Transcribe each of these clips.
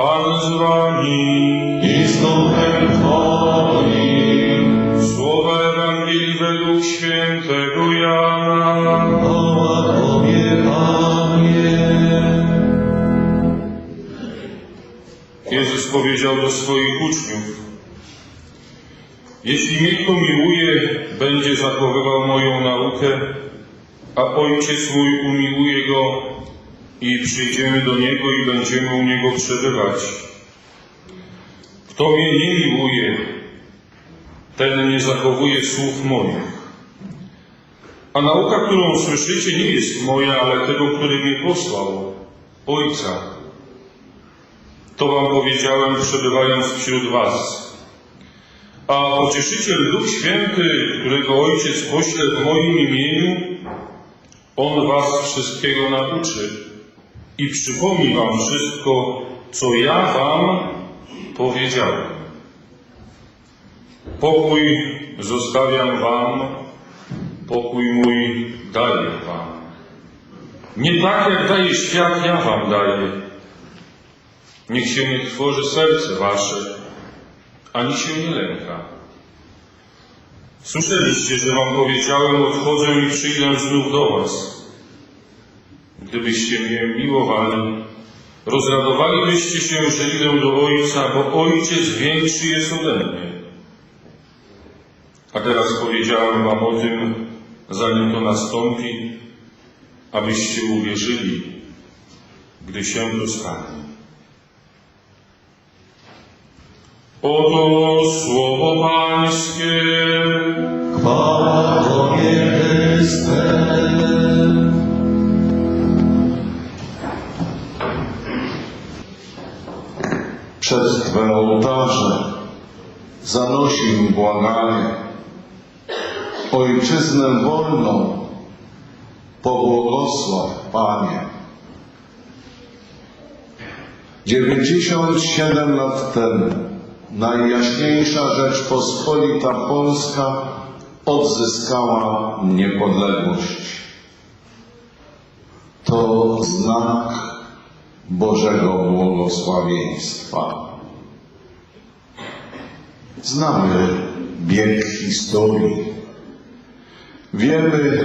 Pan z wami. i z duchem Twoim. Słowa Ewangelii według świętego Jana. Chwała Tobie, Panie. Jezus powiedział do swoich uczniów, jeśli mnie kto miłuje, będzie zachowywał moją naukę, a Ojciec mój umiłuje go i przyjdziemy do Niego i będziemy u Niego przebywać. Kto mnie nie miłuje, ten nie zachowuje słów moich. A nauka, którą słyszycie, nie jest moja, ale tego, który mnie posłał, Ojca. To wam powiedziałem, przebywając wśród was. A pocieszyciel Duch Święty, którego Ojciec pośle w moim imieniu, On was wszystkiego nauczy i przypomni wam wszystko, co ja wam powiedziałem. Pokój zostawiam wam, pokój mój daję wam. Nie tak, jak daje świat, ja wam daję. Niech się nie tworzy serce wasze, ani się nie lęka. Słyszeliście, że wam powiedziałem, odchodzę i przyjdę znów do was. Gdybyście mnie miłowali, rozradowalibyście się, że idę do Ojca, bo Ojciec większy jest ode mnie. A teraz powiedziałem wam o tym, zanim to nastąpi, abyście uwierzyli, gdy się to stanie. Oto słowo Pańskie. Chwała Tobie, Chryste. Przed Twe ołtarze zanosił błaganie. Ojczyznę wolną pobłogosław, Panie. 97 lat temu najjaśniejsza Rzeczpospolita Polska odzyskała niepodległość. To znak Bożego błogosławieństwa. Znamy bieg historii. Wiemy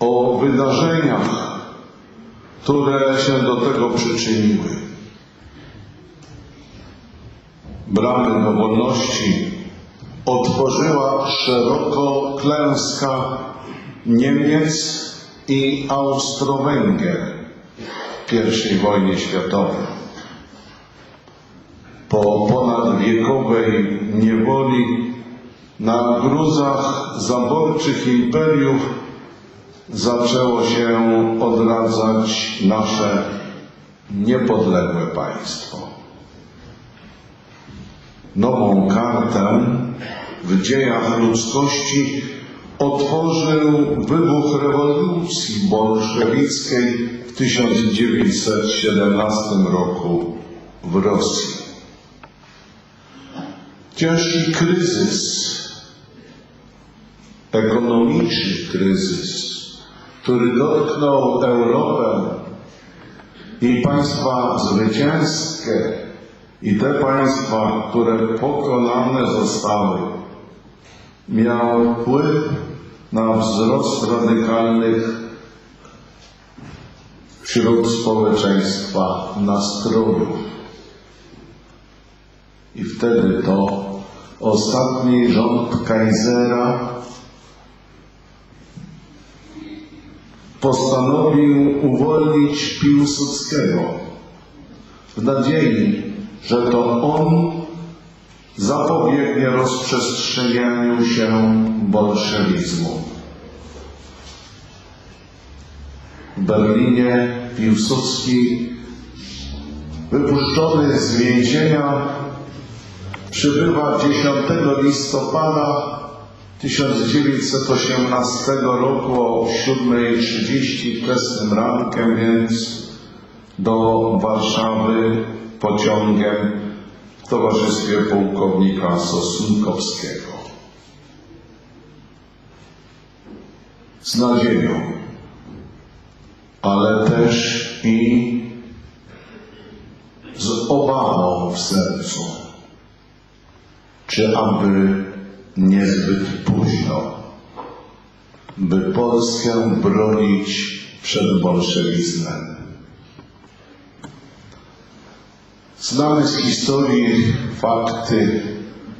o wydarzeniach, które się do tego przyczyniły. Bramy do wolności otworzyła szeroko klęska Niemiec i Austro-Węgier w I wojnie światowej. Po ponadwiekowej niewoli na gruzach zaborczych imperiów zaczęło się odradzać nasze niepodległe państwo. Nową kartę w dziejach ludzkości otworzył wybuch rewolucji bolszewickiej w 1917 roku w Rosji. Ciężki kryzys, ekonomiczny kryzys, który dotknął Europę i państwa zwycięskie, i te państwa, które pokonane zostały, miał wpływ na wzrost radykalnych wśród społeczeństwa nastrojów. Wtedy to ostatni rząd Kaisera postanowił uwolnić Piłsudskiego w nadziei, że to on zapobiegnie rozprzestrzenianiu się bolszewizmu. W Berlinie Piłsudski, wypuszczony z więzienia, przybywa 10 listopada 1918 roku o 7.30 wczesnym rankiem, więc do Warszawy pociągiem w towarzystwie pułkownika Sosnkowskiego. Z nadzieją, ale też i z obawą w sercu. Czy aby niezbyt późno, by Polskę bronić przed bolszewizmem? Znamy z historii fakty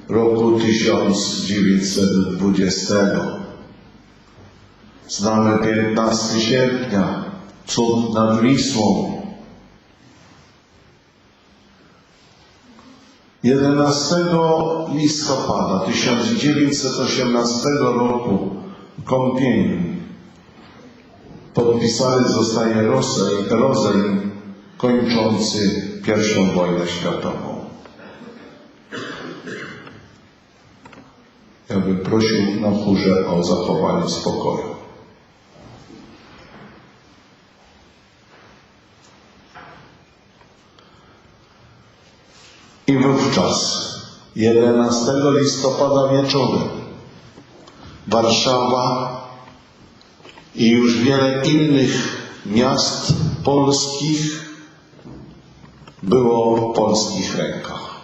roku 1920. Znamy 15 sierpnia, cud nad Wisłą. 11 listopada 1918 roku w Kąpieniu podpisany zostaje rozejm, kończący I wojnę światową. Ja bym prosił na chórze o zachowanie spokoju. I wówczas 11 listopada wieczorem Warszawa i już wiele innych miast polskich było w polskich rękach.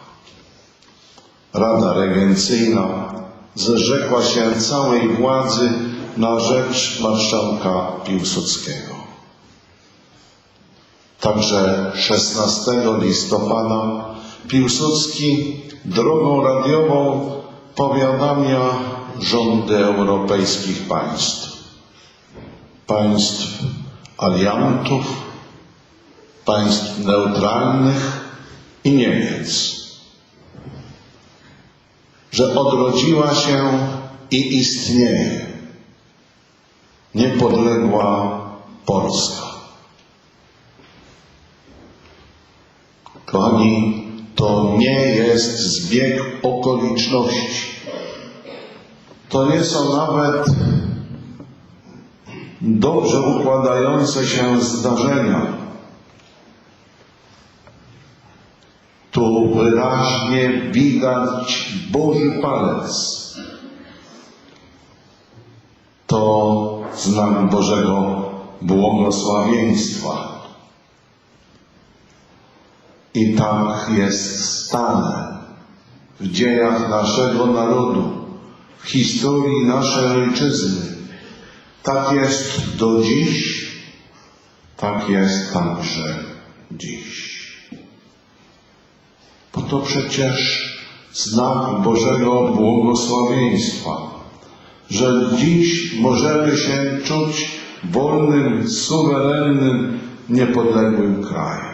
Rada Regencyjna zrzekła się całej władzy na rzecz marszałka Piłsudskiego. Także 16 listopada Piłsudski drogą radiową powiadamia rządy europejskich państw, państw aliantów, państw neutralnych i Niemiec, że odrodziła się i istnieje niepodległa Polska. Kochani, to nie jest zbieg okoliczności. To nie są nawet dobrze układające się zdarzenia. Tu wyraźnie widać Boży palec. To znak Bożego błogosławieństwa. I tak jest stale w dziejach naszego narodu, w historii naszej ojczyzny. Tak jest do dziś, tak jest także dziś. Bo to przecież znak Bożego błogosławieństwa, że dziś możemy się czuć wolnym, suwerennym, niepodległym krajem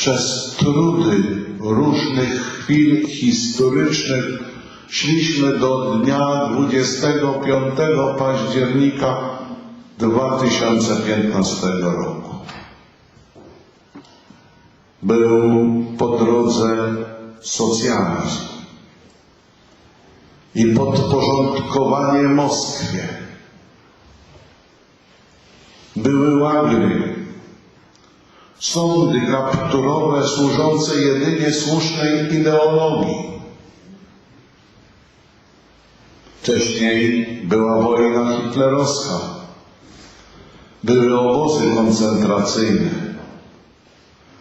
przez trudy różnych chwil historycznych szliśmy do dnia 25 października 2015 roku. Był po drodze socjalizm i podporządkowanie Moskwie. Były łagry, sądy kapturowe służące jedynie słusznej ideologii. Wcześniej była wojna hitlerowska, były obozy koncentracyjne,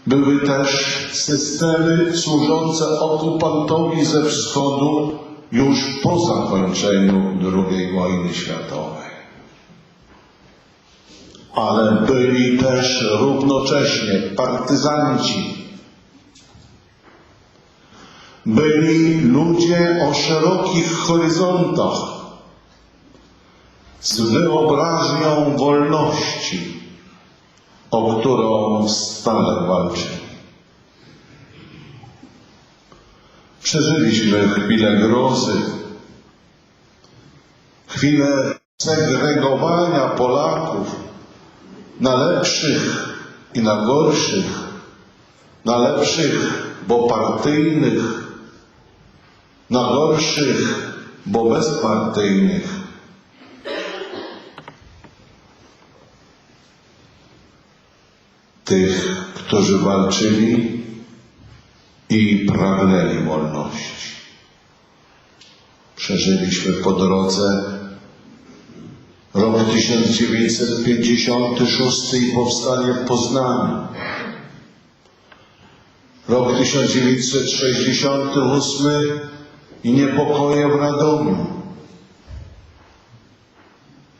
były też systemy służące okupantowi ze wschodu już po zakończeniu II wojny światowej ale byli też równocześnie partyzanci. Byli ludzie o szerokich horyzontach, z wyobraźnią wolności, o którą stale walczyli. Przeżyliśmy chwilę grozy, chwilę segregowania Polaków na lepszych i na gorszych, na lepszych, bo partyjnych, na gorszych, bo bezpartyjnych. Tych, którzy walczyli i pragnęli wolności. Przeżyliśmy po drodze Rok 1956 i powstanie w Poznaniu. Rok 1968 i niepokoje w Radomiu.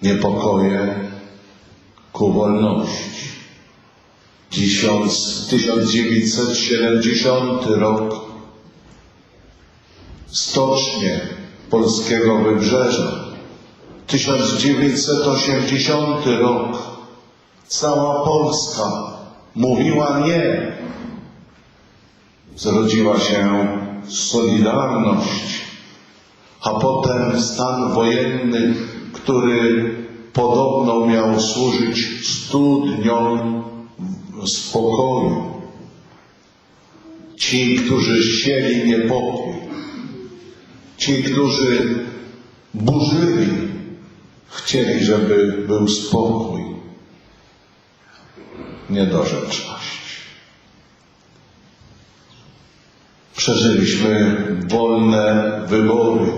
Niepokoje ku wolności. Tysiąc- 1970 rok. Stocznie polskiego wybrzeża. 1980 rok. Cała Polska mówiła nie. Zrodziła się Solidarność, a potem stan wojenny, który podobno miał służyć stu dniom spokoju. Ci, którzy sieli niepokój, ci, którzy burzyli, chcieli, żeby był spokój, niedorzeczność. Przeżyliśmy wolne wybory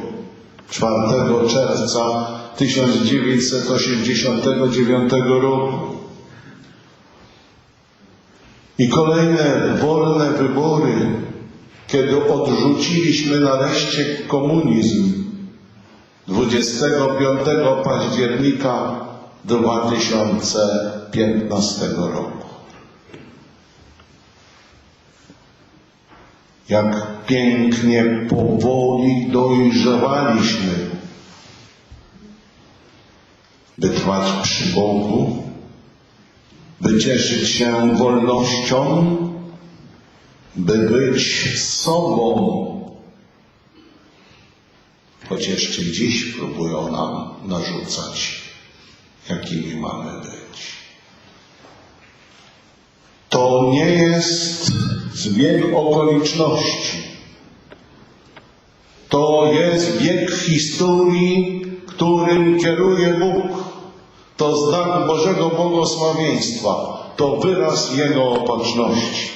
4 czerwca 1989 roku. I kolejne wolne wybory, kiedy odrzuciliśmy nareszcie komunizm 25 października 2015 roku. Jak pięknie powoli dojrzewaliśmy, by trwać przy Bogu, by cieszyć się wolnością, by być sobą. Choć jeszcze dziś próbują nam narzucać, jakimi mamy być. To nie jest zbieg okoliczności. To jest bieg historii, którym kieruje Bóg. To znak Bożego błogosławieństwa. To wyraz Jego opatrzności.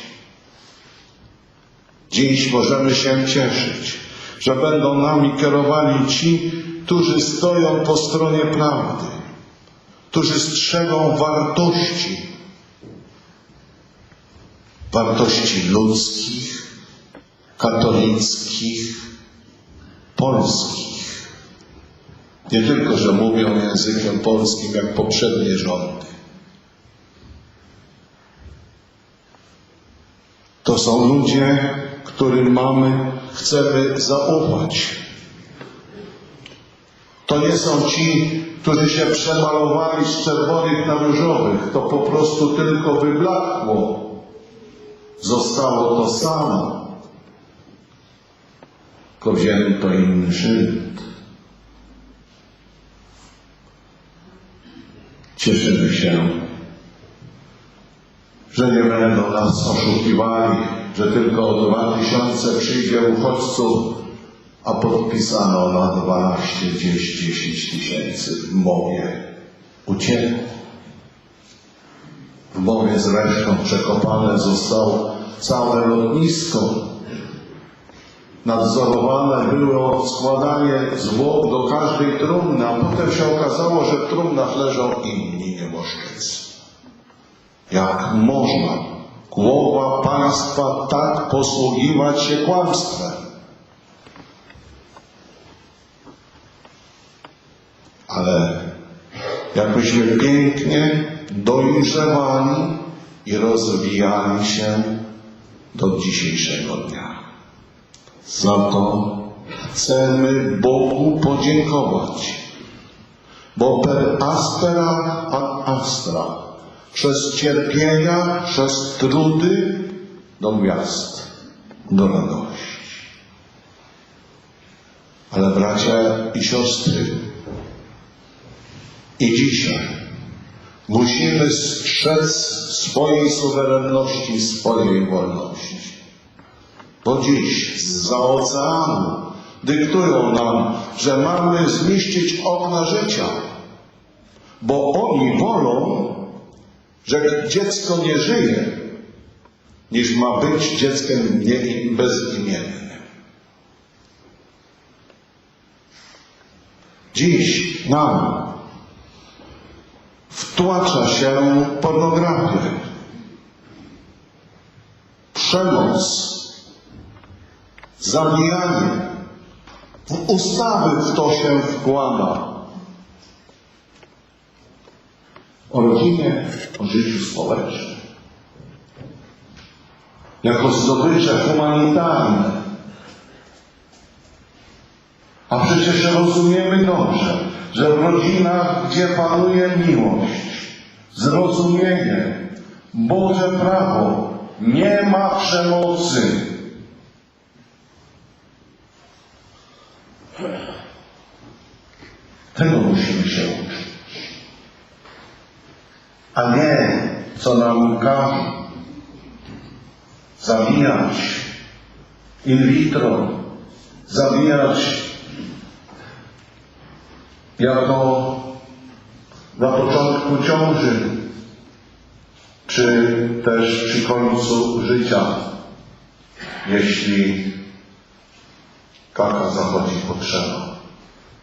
Dziś możemy się cieszyć, że będą nami kierowali ci, którzy stoją po stronie prawdy, którzy strzegą wartości, wartości ludzkich, katolickich, polskich. Nie tylko, że mówią językiem polskim jak poprzednie rządy. To są ludzie, którym mamy, chcemy zaufać. To nie są ci, którzy się przemalowali z czerwonych na różowych. To po prostu tylko wyblakło. Zostało to samo. Tylko wzięto inny szyld. Cieszymy się, że nie będą nas oszukiwali, że tylko o dwa tysiące przyjdzie uchodźców, a podpisano na 12 gdzieś 10 tysięcy w mowie. Uciekło. W mowie zresztą przekopane zostało całe lotnisko. Nadzorowane było składanie zwłok do każdej trumny, a potem się okazało, że w trumnach leżą inni nieboszczycy. Jak można głowa państwa tak posługiwać się kłamstwem? Ale jakbyśmy pięknie dojrzewali i rozwijali się do dzisiejszego dnia. Za to chcemy Bogu podziękować, bo per aspera ad astra, przez cierpienia, przez trudy do gwiazd, do radości. Ale bracia i siostry, i dzisiaj musimy strzec swojej suwerenności, swojej wolności. Bo dziś z oceanu dyktują nam, że mamy zniszczyć okna życia, bo oni wolą, że dziecko nie żyje, niż ma być dzieckiem nie- bezimiennym. Dziś nam wtłacza się pornografię. przemoc, zabijanie. W ustawy w to się wkłada. O rodzinie, o życiu społecznym. Jako zdobycze humanitarne. A przecież rozumiemy dobrze, że w rodzinach, gdzie panuje miłość, zrozumienie, Boże prawo, nie ma przemocy. Tego musimy się nie, co nam każą. Zabijać in vitro, zabijać jako na początku ciąży, czy też przy końcu życia, jeśli taka zachodzi potrzeba.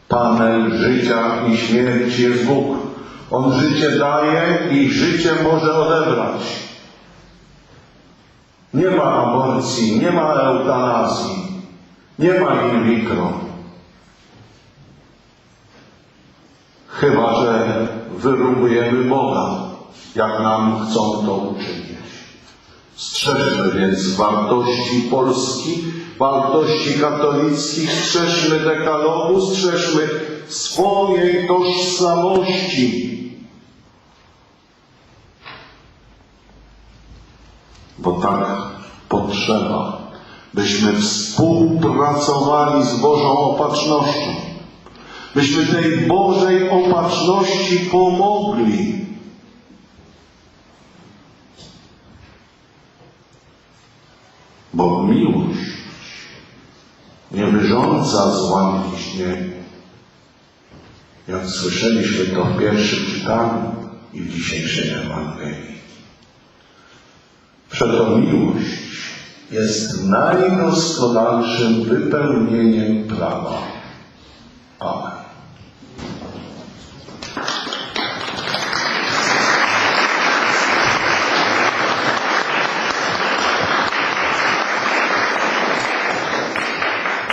Panem życia i śmierci jest Bóg. On życie daje i życie może odebrać. Nie ma aborcji, nie ma eutanazji, nie ma in vitro. Chyba, że wyrumbujemy Boga, jak nam chcą to uczynić. Strzeżmy więc wartości Polski, wartości katolickich, strzeżmy dekalogu, strzeżmy swojej tożsamości. Bo tak potrzeba, byśmy współpracowali z Bożą opatrznością, byśmy tej Bożej opatrzności pomogli. Bo miłość nie wyrządza zła. Jak słyszeliśmy to w pierwszym czytaniu i w dzisiejszej Ewangelii. Przeto miłość jest najdoskonalszym wypełnieniem prawa. Amen.